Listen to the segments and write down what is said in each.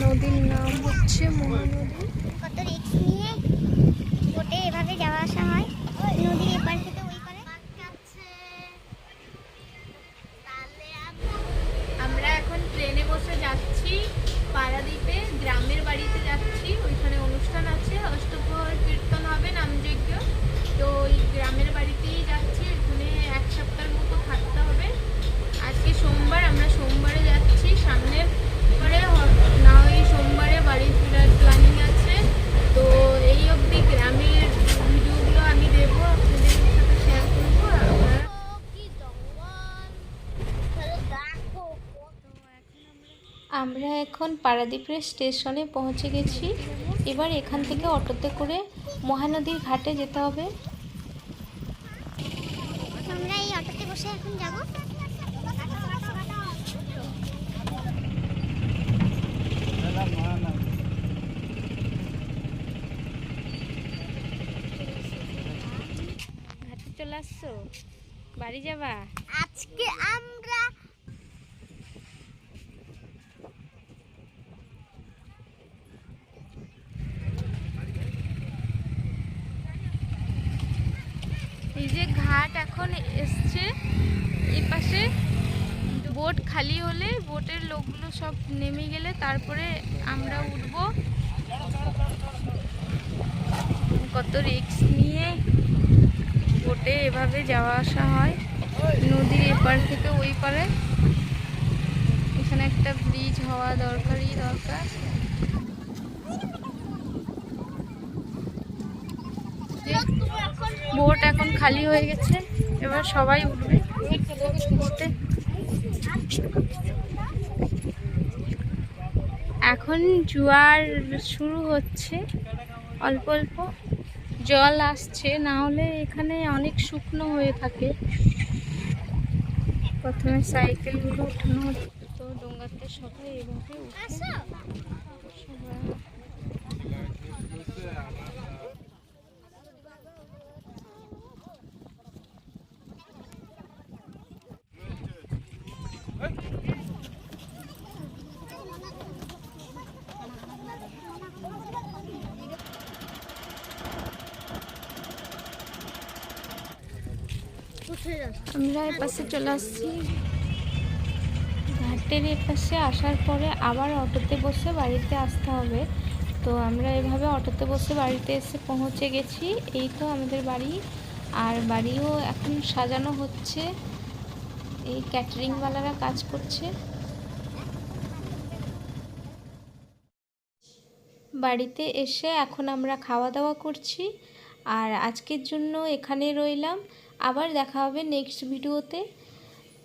নদীর নাম হচ্ছে মহানদী। আমরা এখন পারাদ্বীপের স্টেশনে পৌঁছে গেছি। এবার এখান থেকে অটোতে করে মহানদীর ঘাটে যেতে হবে। আমরা এই অটোতে বসে এখন যাব। ঘাটে চলে আসছো? বাড়ি যাবা? আজকে আমরা এই যে ঘাট এখন এসছে। এই পাশে বোট খালি হলে বোটের লোকগুলো সব নেমে গেলে তারপরে আমরা উঠব। কত রিক্স নিয়ে বোটে এভাবে যাওয়া আসা হয়। নদীর এপার থেকে ওই পারে। এখানে একটা ব্রিজ হওয়া দরকারই দরকার। বোট এখন খালি হয়ে গেছে। এবার সবাই উঠবে। উঠতে এখন জোয়ার শুরু হচ্ছে। অল্প অল্প জল আসছে, না হলে এখানে অনেক শুকনো হয়ে থাকে। প্রথমে সাইকেলগুলো উঠানো হতো ডোঙ্গাতে সবাই এভাবে উঠে। সবাই আমরা এপাশে চলে আসছি। ঘাটের এপাশে আসার পরে আবার অটোতে বসে বাড়িতে আসতে হবে। তো আমরা এভাবে অটোতে বসে বাড়িতে এসে পৌঁছে গেছি। এই তো আমাদের বাড়ি। আর বাড়িও এখন সাজানো হচ্ছে। এই ক্যাটারিংওয়ালারা কাজ করছে। বাড়িতে এসে এখন আমরা খাওয়া দাওয়া করছি। আর আজকের জন্য এখানে রইলাম। আবার দেখা হবে নেক্সট ভিডিওতে।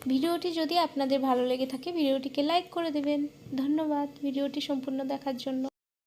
ভিডিওটি যদি আপনাদের ভালো লেগে থাকে, ভিডিওটিকে লাইক করে দেবেন। ধন্যবাদ। ভিডিওটি সম্পূর্ণ দেখার জন্য।